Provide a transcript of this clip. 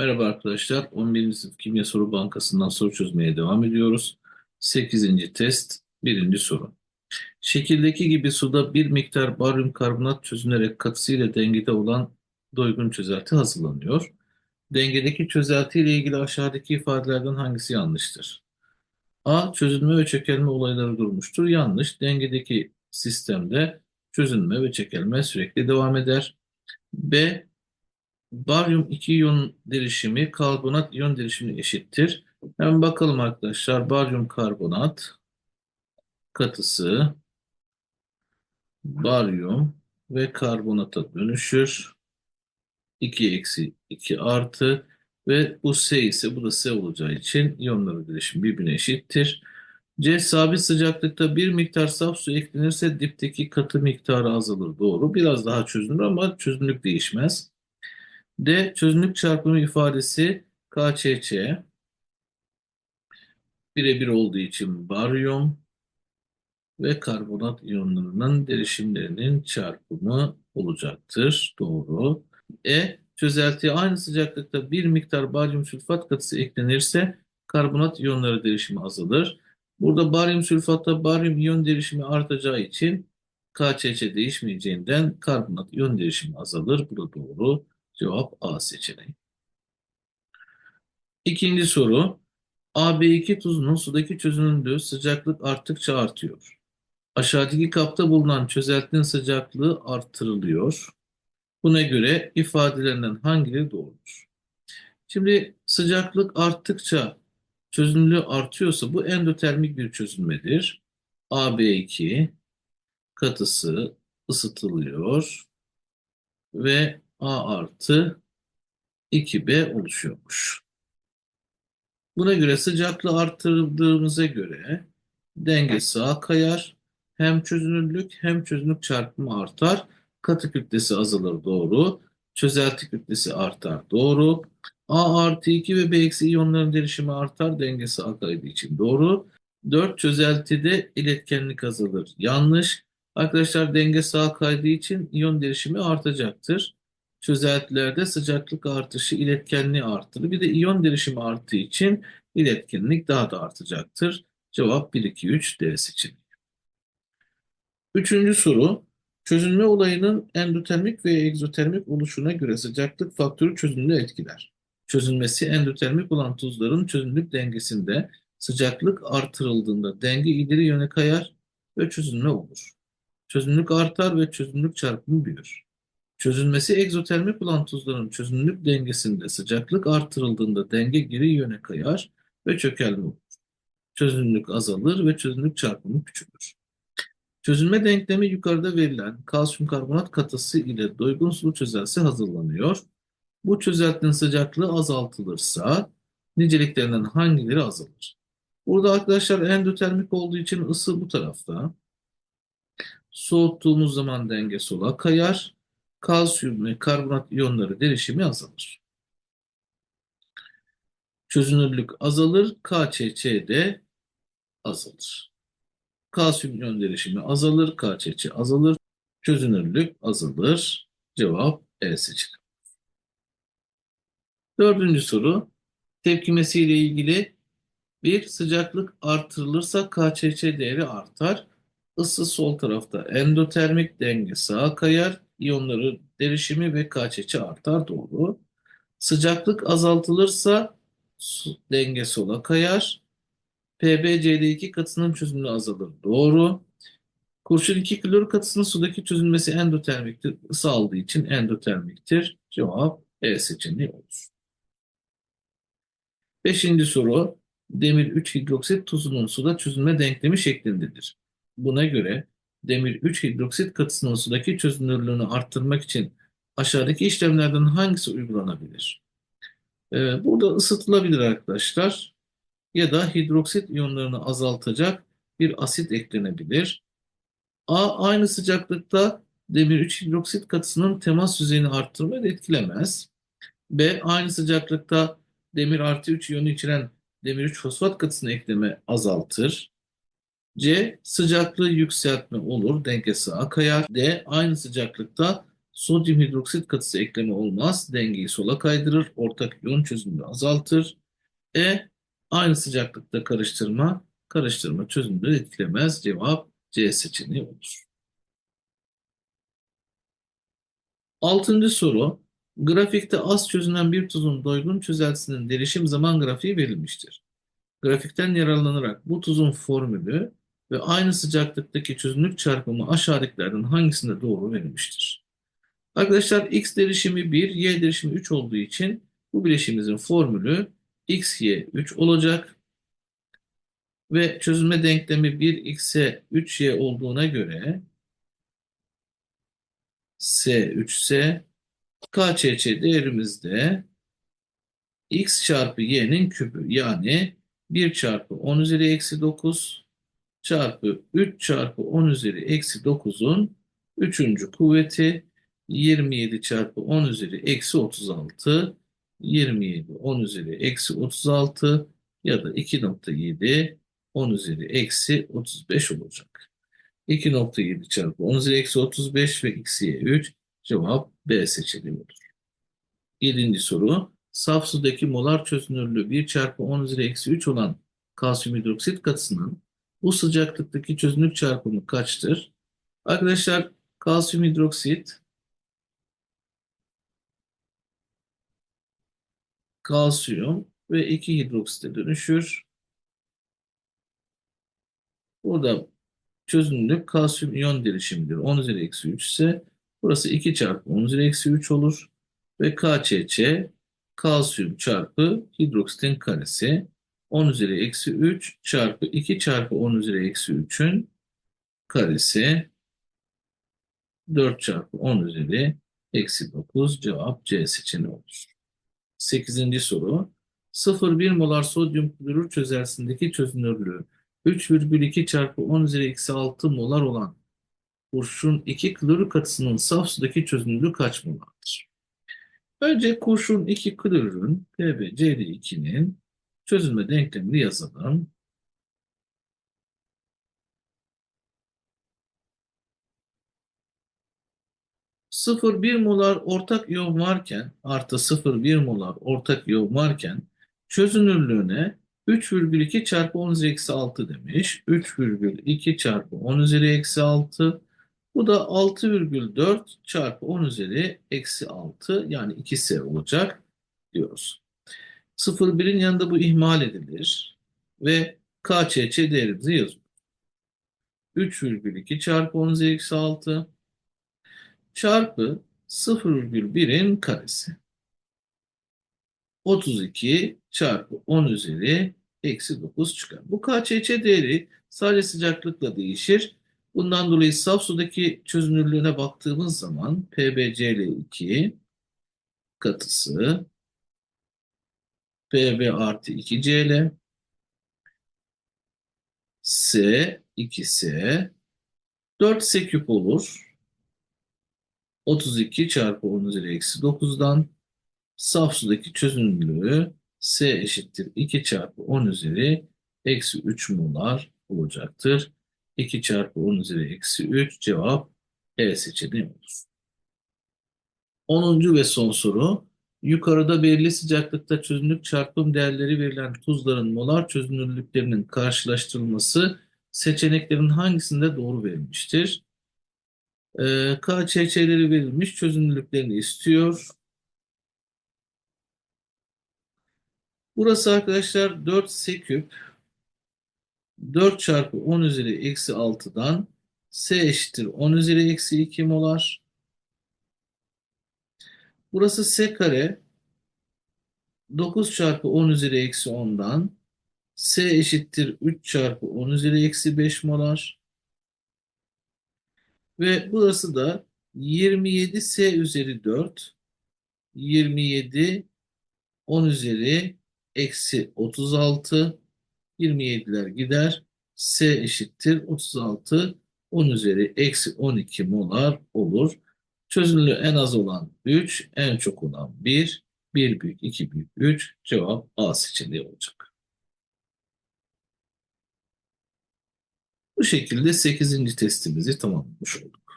Merhaba arkadaşlar. 11. sınıf Kimya Soru Bankası'ndan soru çözmeye devam ediyoruz. 8. test 1. soru. Şekildeki gibi suda bir miktar baryum karbonat çözünerek katısıyla dengede olan doygun çözelti hazırlanıyor. Dengedeki çözelti ile ilgili aşağıdaki ifadelerden hangisi yanlıştır? A. Çözünme ve çökelme olayları durmuştur. Yanlış. Dengedeki sistemde çözünme ve çökelme sürekli devam eder. B. Baryum 2 iyon derişimi karbonat iyon derişimine eşittir. Hemen bakalım arkadaşlar. Baryum karbonat katısı baryum ve karbonata dönüşür. 2 eksi 2 artı ve bu S ise bu da S olacağı için iyonların derişimi birbirine eşittir. C sabit sıcaklıkta bir miktar saf su eklenirse dipteki katı miktarı azalır. Doğru. Biraz daha çözünür ama çözünürlük değişmez. D. Çözünürlük çarpımı ifadesi KÇÇ birebir olduğu için baryum ve karbonat iyonlarının derişimlerinin çarpımı olacaktır. Doğru. E. Çözeltiye aynı sıcaklıkta bir miktar baryum sülfat katısı eklenirse karbonat iyonları derişimi azalır. Burada baryum sülfatta baryum iyon derişimi artacağı için KÇÇ değişmeyeceğinden karbonat iyon derişimi azalır. Bu da doğru. Cevap A seçeneği. İkinci soru. AB2 tuzunun sudaki çözünürlüğü sıcaklık arttıkça artıyor. Aşağıdaki kapta bulunan çözeltinin sıcaklığı artırılıyor. Buna göre ifadelerinden hangileri doğrudur? Şimdi sıcaklık arttıkça çözünürlüğü artıyorsa bu endotermik bir çözünmedir. AB2 katısı ısıtılıyor ve A artı 2B oluşuyormuş. Buna göre sıcaklığı arttırdığımıza göre denge sağa kayar. Hem çözünürlük hem çözünürlük çarpımı artar. Katı kütlesi azalır doğru. Çözelti kütlesi artar doğru. A artı 2 ve B eksi iyonların derişimi artar. Denge sağa kaydığı için doğru. 4 çözeltide iletkenlik azalır. Yanlış. Arkadaşlar denge sağa kaydığı için iyon derişimi artacaktır çözeltilerde sıcaklık artışı iletkenliği arttırır. Bir de iyon derişimi arttığı için iletkenlik daha da artacaktır. Cevap 1, 2, 3 D seçeneği. Üçüncü soru. Çözünme olayının endotermik ve egzotermik oluşuna göre sıcaklık faktörü çözünürlüğü etkiler. Çözünmesi endotermik olan tuzların çözünürlük dengesinde sıcaklık artırıldığında denge ileri yöne kayar ve çözünme olur. Çözünürlük artar ve çözünürlük çarpımı büyür. Çözünmesi egzotermik olan tuzların çözünürlük dengesinde sıcaklık artırıldığında denge geri yöne kayar ve çökelme olur. Çözünürlük azalır ve çözünürlük çarpımı küçülür. Çözünme denklemi yukarıda verilen kalsiyum karbonat katısı ile doygun sulu çözelsi hazırlanıyor. Bu çözeltinin sıcaklığı azaltılırsa niceliklerinden hangileri azalır? Burada arkadaşlar endotermik olduğu için ısı bu tarafta. Soğuttuğumuz zaman denge sola kayar kalsiyum ve karbonat iyonları derişimi azalır. Çözünürlük azalır, KÇÇ de azalır. Kalsiyum iyon derişimi azalır, KÇÇ azalır, çözünürlük azalır. Cevap E seçeneği. Dördüncü soru. Tepkimesi ile ilgili bir sıcaklık artırılırsa KÇÇ değeri artar. Isı sol tarafta endotermik denge sağa kayar iyonları derişimi ve KÇÇ artar doğru. Sıcaklık azaltılırsa denge sola kayar. PbCd2 katısının çözünürlüğü azalır. Doğru. Kurşun 2 klor katısının sudaki çözünmesi endotermiktir. Isı aldığı için endotermiktir. Cevap E seçeneği olur. Beşinci soru. Demir 3 hidroksit tuzunun suda çözünme denklemi şeklindedir. Buna göre demir 3 hidroksit katısının sudaki çözünürlüğünü arttırmak için aşağıdaki işlemlerden hangisi uygulanabilir? Ee, burada ısıtılabilir arkadaşlar ya da hidroksit iyonlarını azaltacak bir asit eklenebilir. A aynı sıcaklıkta demir 3 hidroksit katısının temas yüzeyini arttırmayı etkilemez. B aynı sıcaklıkta demir artı 3 iyonu içeren demir 3 fosfat katısını ekleme azaltır. C sıcaklığı yükseltme olur. Denge sağa kayar. D aynı sıcaklıkta Sodyum hidroksit katısı ekleme olmaz. Dengeyi sola kaydırır. Ortak iyon çözünürlüğü azaltır. E. Aynı sıcaklıkta karıştırma, karıştırma çözünürlüğü etkilemez. Cevap C seçeneği olur. Altıncı soru. Grafikte az çözünen bir tuzun doygun çözeltisinin derişim zaman grafiği verilmiştir. Grafikten yararlanarak bu tuzun formülü ve aynı sıcaklıktaki çözünürlük çarpımı aşağıdakilerden hangisinde doğru verilmiştir? Arkadaşlar x derişimi 1, y derişimi 3 olduğu için bu bileşimimizin formülü x, y 3 olacak. Ve çözülme denklemi 1x'e 3y olduğuna göre s 3s KÇÇ değerimiz de x çarpı y'nin küpü yani 1 çarpı 10 üzeri eksi 9 çarpı 3 çarpı 10 üzeri eksi 9'un 3. kuvveti 27 çarpı 10 üzeri eksi 36 27 10 üzeri eksi 36 ya da 2.7 10 üzeri eksi 35 olacak. 2.7 çarpı 10 üzeri eksi 35 ve x'ye 3 cevap B seçeneği olur. 7. soru. Saf sudaki molar çözünürlüğü 1 çarpı 10 üzeri eksi 3 olan kalsiyum hidroksit katısının bu sıcaklıktaki çözünürlük çarpımı kaçtır? Arkadaşlar kalsiyum hidroksit kalsiyum ve 2 hidroksite dönüşür. Burada çözünürlük kalsiyum iyon derişimidir. 10 üzeri eksi 3 ise burası 2 çarpı 10 üzeri eksi 3 olur. Ve KÇÇ kalsiyum çarpı hidroksitin karesi 10 üzeri eksi 3 çarpı 2 çarpı 10 üzeri eksi 3'ün karesi 4 çarpı 10 üzeri eksi 9 cevap C seçeneği olur. 8. soru 0,1 molar sodyum klorür çözeltisindeki çözünürlüğü 3,2 çarpı 10 üzeri eksi 6 molar olan kurşun 2 klorür katısının saf sudaki çözünürlüğü kaç molardır? Önce kurşun 2 klorürün PbCl2'nin çözülme denklemini yazalım. Sıfır bir molar ortak iyon varken artı 0,1 molar ortak iyon varken çözünürlüğüne 3,2 çarpı 10 üzeri eksi 6 demiş. 3,2 çarpı 10 üzeri eksi 6. Bu da 6,4 çarpı 10 üzeri eksi 6 yani 2S olacak diyoruz. 0,1'in yanında bu ihmal edilir ve KÇÇ değerimizi yazıyoruz. 3,2 çarpı 10 üzeri eksi 6 çarpı 0,1'in karesi. 32 çarpı 10 üzeri eksi 9 çıkar. Bu KÇÇ değeri sadece sıcaklıkla değişir. Bundan dolayı saf sudaki çözünürlüğüne baktığımız zaman PbCl2 katısı Pb artı 2Cl S 2S 4S küp olur. 32 çarpı 10 üzeri eksi 9'dan saf sudaki çözünürlüğü S eşittir 2 çarpı 10 üzeri eksi 3 molar olacaktır. 2 çarpı 10 üzeri eksi 3 cevap E seçeneği olur. 10. ve son soru. Yukarıda belirli sıcaklıkta çözünürlük çarpım değerleri verilen tuzların molar çözünürlüklerinin karşılaştırılması seçeneklerin hangisinde doğru verilmiştir? Ee, KÇÇ'leri verilmiş çözünürlüklerini istiyor. Burası arkadaşlar 4 S küp 4 çarpı 10 üzeri eksi 6'dan S eşittir 10 üzeri eksi 2 molar. Burası S kare 9 çarpı 10 üzeri eksi 10'dan S eşittir 3 çarpı 10 üzeri eksi 5 molar. Ve burası da 27 S üzeri 4 27 10 üzeri eksi 36 27'ler gider. S eşittir 36 10 üzeri eksi 12 molar olur. Çözünürlüğü en az olan 3, en çok olan 1, 1 büyük, 2 büyük, 3 cevap A seçeneği olacak. Bu şekilde 8. testimizi tamamlamış olduk.